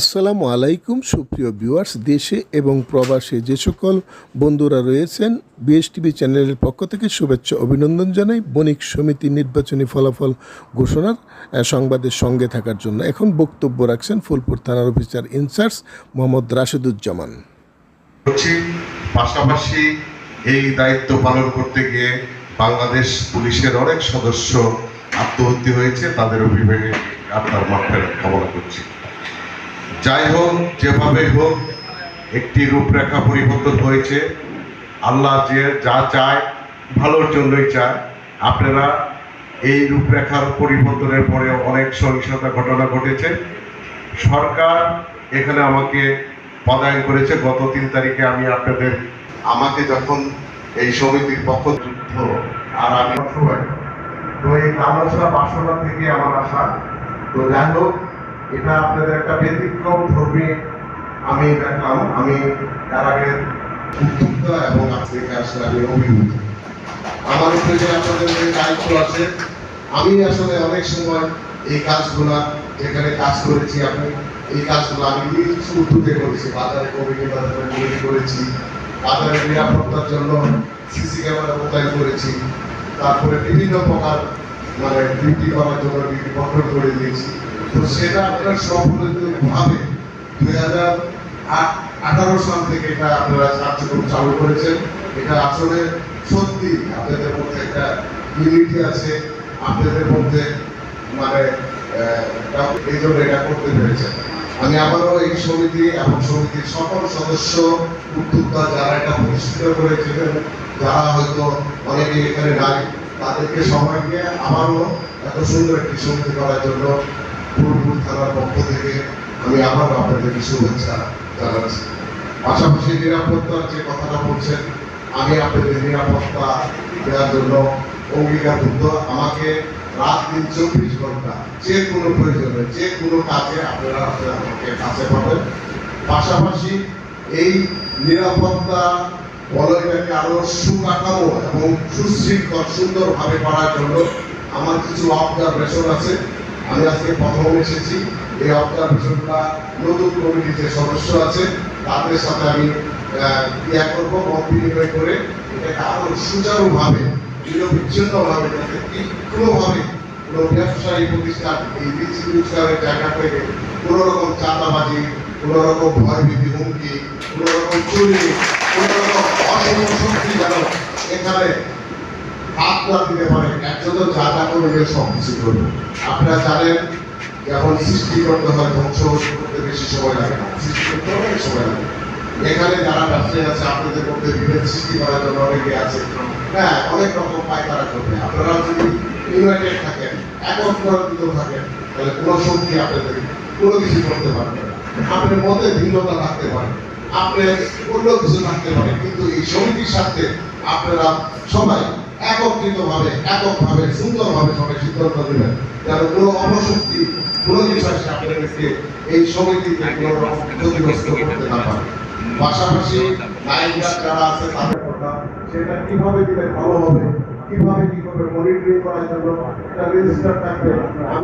আসসালামু আলাইকুম, সুপ্রিয় ভিউয়ার্স, দেশে এবং প্রবাসে যে সকল বন্ধুরা রয়েছেন, বিএসটিভি চ্যানেলের পক্ষ থেকে শুভেচ্ছা, অভিনন্দন জানাই। বণিক সমিতি নির্বাচনী ফলাফল ঘোষণার সংবাদের সঙ্গে থাকার জন্য এখন বক্তব্য রাখছেন ফুলপুর থানার অফিসার ইনচার্জ মোহাম্মদ রাশেদুজ্জামান। পাশাপাশি এই দায়িত্ব পালন করতে গিয়ে বাংলাদেশ পুলিশের অনেক সদস্য আত্মহত্যা হয়েছে, তাদের অভিভাবকে আপনার মাঠের কামনা করছি। যাই হোক যেভাবে হোক, একটি রূপরেখা পরিবর্তন হয়েছে। আল্লাহ যে যা চায়, ভালোর জন্যই চায়। আপনারা এই রূপরেখার পরিবর্তনের পরে অনেক সহিংসতা ঘটনা ঘটেছে। সরকার এখানে আমাকে পদায়ন করেছে। গত তিন তারিখে আমি আপনাদের, আমাকে যখন এই সমিতির পক্ষ যুদ্ধ আর আমি তো এই কামনা বাসনা থেকে আমার আশা। তো যাই হোক এটা আপনাদের একটা ব্যতিক্রম ধর্মী আমি দেখলাম। আমি তার আগে উদ্যোক্তা এবং আজ থেকে আসলে আমি অভিভূত আমার উপরে যে আপনাদের দায়িত্ব আছে, আমি আসলে অনেক সময় এই কাজগুলা যেখানে কাজ করেছি আমি এই কাজগুলো আমি নিজ উদ্যোগে করেছি। বাজারে কমিটি বাজারে তৈরি করেছি বাজারের নিরাপত্তার জন্য সিসি ক্যামেরা মোতায়েন করেছি, তারপরে বিভিন্ন প্রকার মানে ডিউটি করার জন্য ডিউটি কন্ট্রোল করে দিয়েছি। তো সেটা আপনার সম্পূর্ণভাবে দুই হাজার আঠারো সাল থেকে এটা আপনারা কার্যক্রম চালু করেছেন। এটা আসলে সত্যি আপনাদের মধ্যে একটা ইউনিটি আছে। আপনাদের মধ্যে মানে এই জন্য এটা করতে পেরেছেন। আমি আবারও এই সমিতি এবং সমিতির সকল সদস্য, উদ্যোক্তা যারা এটা প্রতিষ্ঠিত করেছিলেন, যারা হয়তো অনেকে এখানে নাই, তাদেরকে দিয়ে আবারও এত সুন্দর একটি সমিতি করার জন্য পুরপুর থানার পক্ষ থেকে আমি আবারও আপনাদেরকে শুভেচ্ছা জানাচ্ছি। পাশাপাশি নিরাপত্তার যে কথাটা বলছেন, আমি আপনাদের নিরাপত্তা দেওয়ার জন্য অঙ্গীকারবদ্ধ। আমাকে রাত দিন চব্বিশ ঘণ্টা যে কোনো প্রয়োজনে, যে কোনো কাজে আপনারা আপনারা আমাকে কাছে পাবেন। পাশাপাশি এই নিরাপত্তা বলয়টাকে আরও সুকাঠামো এবং সুশৃঙ্খল, সুন্দরভাবে করার জন্য আমার কিছু অবজারভেশন আছে। আমি আজকে প্রথম এসেছি। এই অবজারভেশনটা নতুন কমিটির যে সদস্য আছে তাদের সাথে আমি ইয়া করব, মত বিনিময় করে। এটাকে আরও সুচারুভাবে, নিরবিচ্ছিন্নভাবে, যাতে কি কোনোভাবে কোনো ব্যবসায়ী প্রতিষ্ঠান এই রিচি জায়গা থেকে কোনো রকম চাঁদাবাজি, কোনো রকম ভয়ভীতি, হুমকি, কোনো রকম চুরি, কোনো রকম অসম শক্তি যেন এখানে হাত না দিতে পারে একজন যা যা করবে সব কিছু করবে। আপনারা জানেন, যখন সৃষ্টি করতে হয়, ধ্বংস করতে বেশি সময় লাগে না। সৃষ্টি করতে অনেক সময় লাগে। এখানে যারা আছে, আপনাদের মধ্যে বিভেদ সৃষ্টি করার জন্য অনেকে আছে। হ্যাঁ অনেক রকম পায়তারা করবে। আপনারা যদি ইউনাইটেড থাকেন একত্রিত থাকেন, তাহলে কোনো শক্তি আপনাদের কোনো কিছু করতে পারবে না। আপনার মতে ভিন্নতা থাকতে পারে। আপনি অন্য কিছু থাকতে পারে। কিন্তু এই সমিতির সাথে আপনারা সবাই একত্রিতভাবে, এককভাবে, সুন্দরভাবে সবাই সিদ্ধান্ত নেবেন। যেন কোনো অপশক্তি কোনো কিছু আসে আপনাদেরকে এই রকম ক্ষতিগ্রস্ত করতে না পারে। পাশাপাশি নায়িকা যারা আছে, তাদের কথা সেটা কীভাবে দিলে ভালো হবে, কীভাবে কীভাবে মনিটরিং করার জন্য রেজিস্টার থাকবে।